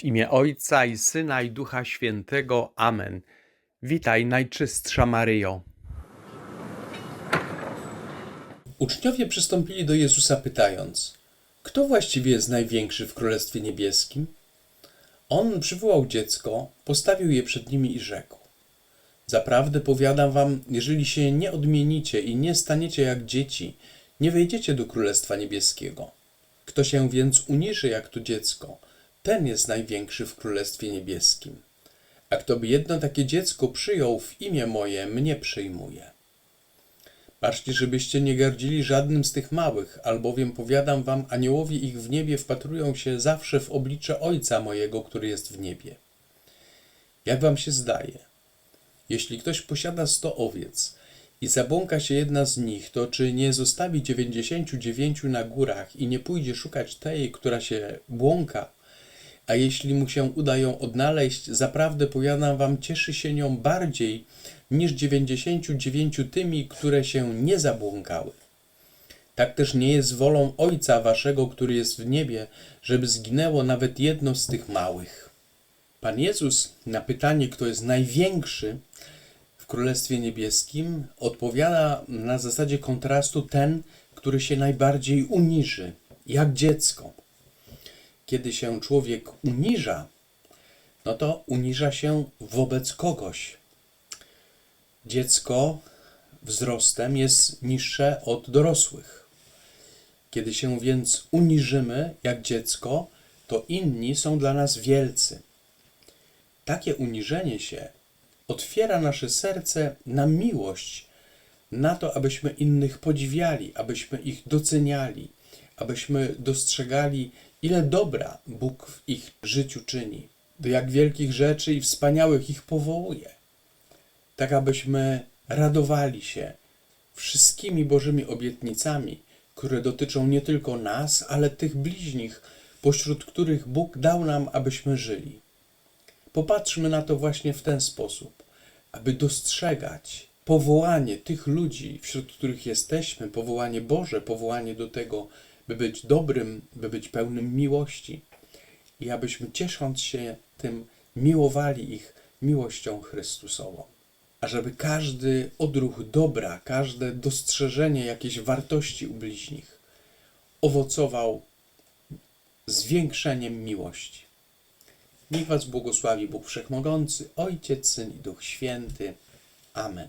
W imię Ojca i Syna i Ducha Świętego. Amen. Witaj, Najczystsza Maryjo. Uczniowie przystąpili do Jezusa pytając: Kto właściwie jest największy w Królestwie Niebieskim? On przywołał dziecko, postawił je przed nimi i rzekł: Zaprawdę powiadam wam, jeżeli się nie odmienicie i nie staniecie jak dzieci, nie wejdziecie do Królestwa Niebieskiego. Kto się więc uniży jak to dziecko, ten jest największy w Królestwie Niebieskim. A kto by jedno takie dziecko przyjął w imię moje, mnie przyjmuje. Baczcie, żebyście nie gardzili żadnym z tych małych, albowiem powiadam wam, aniołowie ich w niebie wpatrują się zawsze w oblicze Ojca mojego, który jest w niebie. Jak wam się zdaje? Jeśli ktoś posiada sto owiec i zabłąka się jedna z nich, to czy nie zostawi dziewięćdziesięciu dziewięciu na górach i nie pójdzie szukać tej, która się błąka? A jeśli mu się uda ją odnaleźć, zaprawdę powiadam wam, cieszy się nią bardziej niż dziewięćdziesięciu dziewięciu tymi, które się nie zabłąkały. Tak też nie jest wolą Ojca waszego, który jest w niebie, żeby zginęło nawet jedno z tych małych. Pan Jezus na pytanie, kto jest największy w Królestwie Niebieskim, odpowiada na zasadzie kontrastu ten, który się najbardziej uniży, jak dziecko. Kiedy się człowiek uniża, no to uniża się wobec kogoś. Dziecko wzrostem jest niższe od dorosłych. Kiedy się więc uniżymy jak dziecko, to inni są dla nas wielcy. Takie uniżenie się otwiera nasze serce na miłość, na to, abyśmy innych podziwiali, abyśmy ich doceniali, abyśmy dostrzegali, ile dobra Bóg w ich życiu czyni, do jak wielkich rzeczy i wspaniałych ich powołuje tak abyśmy radowali się wszystkimi Bożymi obietnicami, które dotyczą nie tylko nas, ale tych bliźnich, pośród których Bóg dał nam, abyśmy żyli. Popatrzmy na to właśnie w ten sposób, aby dostrzegać powołanie tych ludzi, wśród których jesteśmy, powołanie Boże, powołanie do tego, by być dobrym, by być pełnym miłości i abyśmy ciesząc się tym, miłowali ich miłością Chrystusową ażeby każdy odruch dobra, każde dostrzeżenie jakiejś wartości u bliźnich owocował zwiększeniem miłości. Niech Was błogosławi Bóg Wszechmogący, Ojciec, Syn i Duch Święty. Amen.